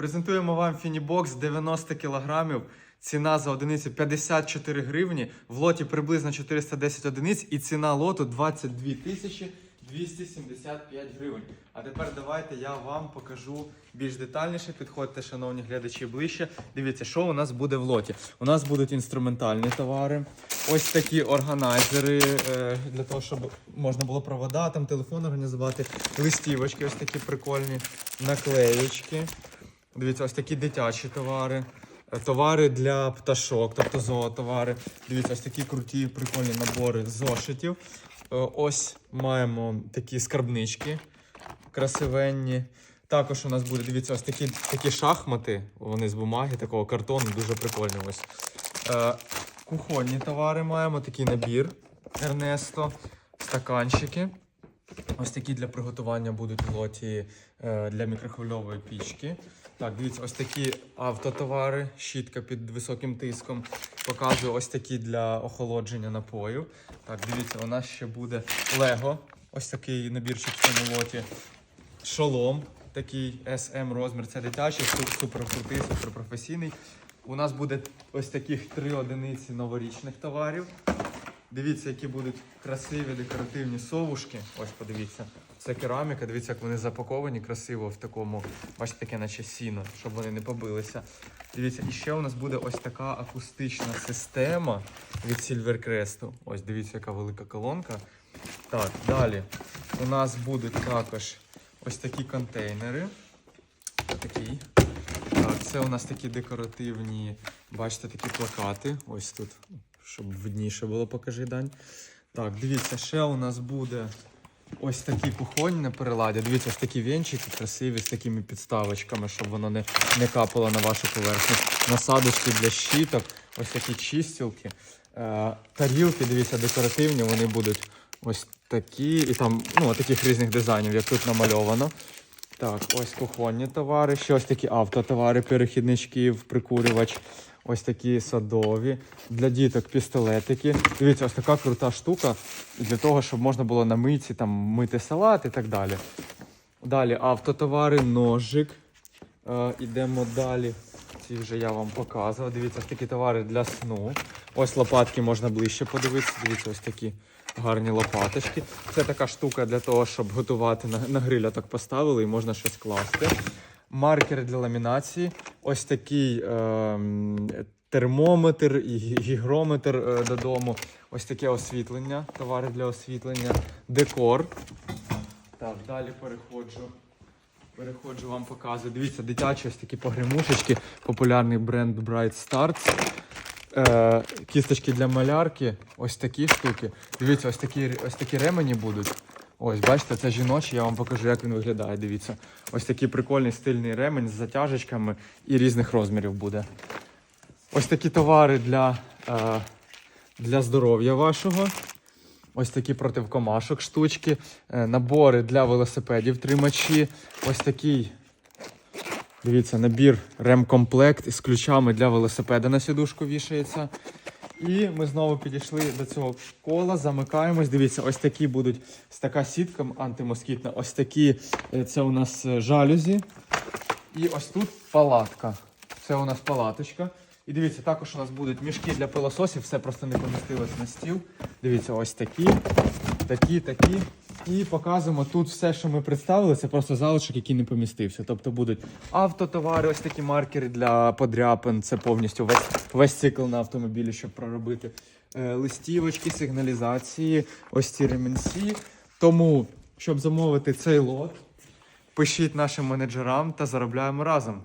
Презентуємо вам Фінібокс 90 кг. Ціна за одиницю 54 гривні. В лоті приблизно 410 одиниць і ціна лоту 22 тисячі 275 гривень. А тепер давайте я вам покажу більш детальніше. Підходьте, шановні глядачі, ближче. Дивіться, що у нас буде в лоті. У нас будуть інструментальні товари. Ось такі органайзери е, для того, щоб можна було провода, там телефон організувати. Листівочки, ось такі прикольні, наклеєчки. Дивіться, ось такі дитячі товари. Е, Товари для пташок, тобто зоотовари. Дивіться, ось такі круті, прикольні набори зошитів. Е, Ось маємо такі скарбнички красивенні. Також у нас буде, дивіться, ось такі, такі шахмати. Вони з бумаги, такого картону, дуже прикольні. Ось. Е, кухонні товари маємо, такий набір Ернесто, стаканчики. Ось такі для приготування будуть лоті для мікрохвильової пічки. Так, дивіться, ось такі автотовари, щітка під високим тиском. Показую ось такі для охолодження напоїв. Так, дивіться, у нас ще буде Лего. Ось такий набірчик в цьому лоті. Шолом, такий SM розмір. Це дитячий, су- супер крутий, супер професійний. У нас буде ось таких три одиниці новорічних товарів. Дивіться, які будуть красиві декоративні совушки. Ось подивіться. Це кераміка. Дивіться, як вони запаковані красиво в такому, бачите, таке наче сіно, щоб вони не побилися. Дивіться, і ще у нас буде ось така акустична система від Silvercrest. Ось дивіться, яка велика колонка. Так, далі у нас будуть також ось такі контейнери. Такий. Так, це у нас такі декоративні, бачите, такі плакати. Ось тут, щоб видніше було, покажи Дань. Так, дивіться, ще у нас буде ось такі кухонь на переладі. Дивіться, ось такі вінчики красиві з такими підставочками, щоб воно не, не капало на вашу поверхню. Насадочки для щіток, ось такі чистілки. Е, тарілки, дивіться, декоративні, вони будуть ось такі, і там ну, таких різних дизайнів, як тут намальовано. Так, ось кухонні товари, ще ось такі автотовари, перехідничків, прикурювач, ось такі садові. Для діток пістолетики. Дивіться, ось така крута штука для того, щоб можна було на митці там мити салат і так далі. Далі автотовари, ножик. Е, ідемо далі. Ці вже я вам показував. Дивіться, ось такі товари для сну. Ось лопатки можна ближче подивитися. Дивіться, ось такі гарні лопаточки. Це така штука для того, щоб готувати на, на гриля так поставили і можна щось класти. Маркер для ламінації. Ось такий ем, термометр і гігрометр е, додому. Ось таке освітлення, товари для освітлення, декор. Так, далі переходжу. Переходжу вам показую. Дивіться, дитячі ось такі погремушечки, популярний бренд Bright Starts. Е, кісточки для малярки, ось такі штуки. Дивіться, ось такі, ось такі ремені будуть. Ось, бачите, це жіночий, я вам покажу, як він виглядає. Дивіться. Ось такий прикольний стильний ремень з затяжечками і різних розмірів буде. Ось такі товари для, е, для здоров'я вашого. Ось такі противкомашок штучки, е, набори для велосипедів, тримачі. Ось такий, дивіться, набір ремкомплект із ключами для велосипеда на сідушку вішається. І ми знову підійшли до цього кола, замикаємось. Дивіться, ось такі будуть ось така сітка антимоскітна. Ось такі е, це у нас е, жалюзі. І ось тут палатка. Це у нас палаточка. І дивіться, також у нас будуть мішки для пилососів, все просто не помістилось на стіл. Дивіться, ось такі, такі, такі. І показуємо тут все, що ми представили, це просто залишок, який не помістився. Тобто будуть автотовари, ось такі маркери для подряпин. Це повністю весь, весь цикл на автомобілі, щоб проробити. Е, листівочки, сигналізації, ось ці ремінці. Тому, щоб замовити цей лот, пишіть нашим менеджерам та заробляємо разом.